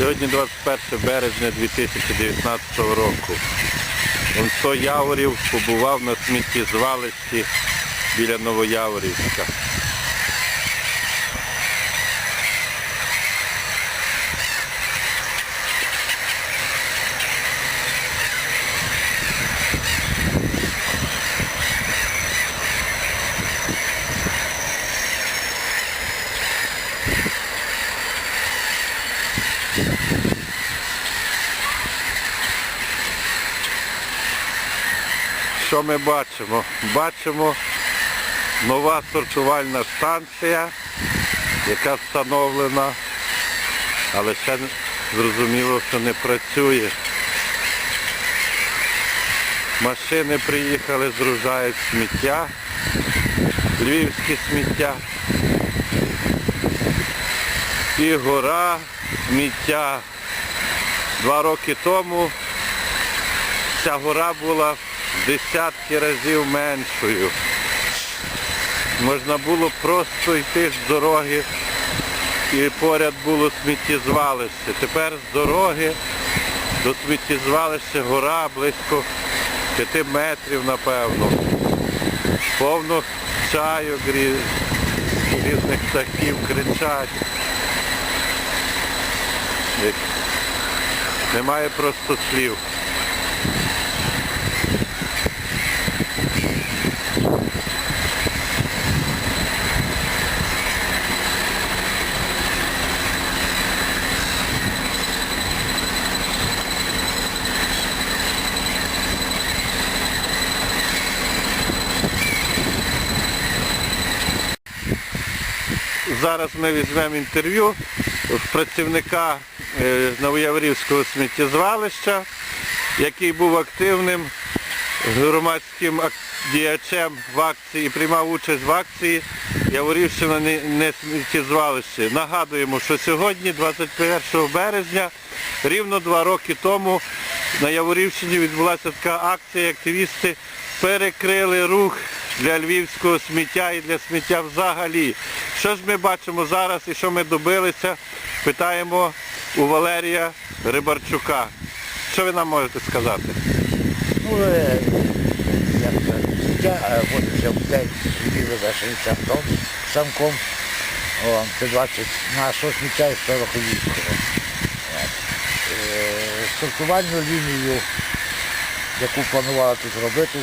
Сьогодні 21 березня 2019 року. Онсо Яворів побував на сміттєзвалищі біля Новояворівська. Що ми бачимо? Бачимо нова сортувальна станція, яка встановлена, але ще зрозуміло, що не працює. Машини приїхали, згружають сміття, львівське сміття. І гора сміття. Два роки тому ця гора була десятки разів меншою. Можна було просто йти з дороги і поряд було сміттєзвалище. Тепер з дороги до сміттєзвалища гора близько 5 метрів, напевно. Повно чайок, різних птахів кричать. Немає просто слів. Зараз ми візьмемо інтерв'ю в працівника е, Новояворівського сміттєзвалища, який був активним громадським діячем в акції, приймав участь в акції Яворівщина не сміттєзвалище. Нагадуємо, що сьогодні, 21 березня, рівно два роки тому на Яворівщині відбулася така акція, активісти перекрили рух для львівського сміття і для сміття взагалі. Що ж ми бачимо зараз і що ми добилися, питаємо у Валерія Рибарчука. Що ви нам можете сказати? Ну, е, як життя водиться в день відділи за 60 тонн самком. О, це 20 нашого сміття і 40 львівського. От. Е, Сортувальну лінію, яку планували тут робити,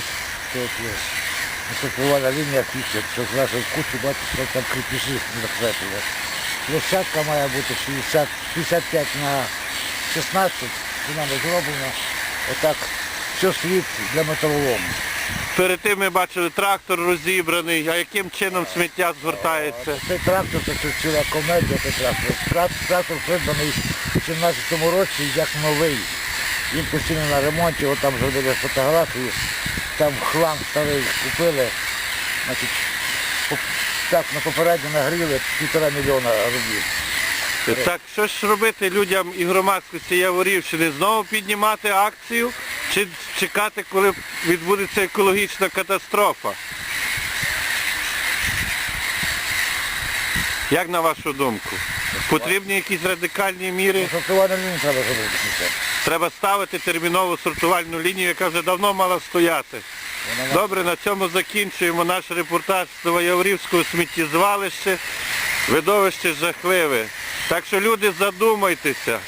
сортувальна лінія фіксить, що зразу в кучу бачиш, що там кріпіші закрепили. Площадка має бути 60, 55 на 16, вона не зроблена. Отак все стоїть для металолому. Перед тим ми бачили трактор розібраний, а яким чином сміття згортається? Цей трактор це ціла комедія, цей трактор. Трак- Трактор придбаний в 17 році як новий. Він постійно на ремонті, от там зробили фотографії, там хлам старий купили. Значить, так на попередньо нагріли півтора мільйона рублів. Так що ж робити людям і громадськості Яворівщини? Знову піднімати акцію чи чекати, коли відбудеться екологічна катастрофа? Як на вашу думку? Потрібні якісь радикальні міри? Сортувальну лінію треба зробити. Треба ставити термінову сортувальну лінію, яка вже давно мала стояти. Добре, на цьому закінчуємо наш репортаж з Новояврівського сміттєзвалища. Видовище жахливе. Так що люди задумайтеся,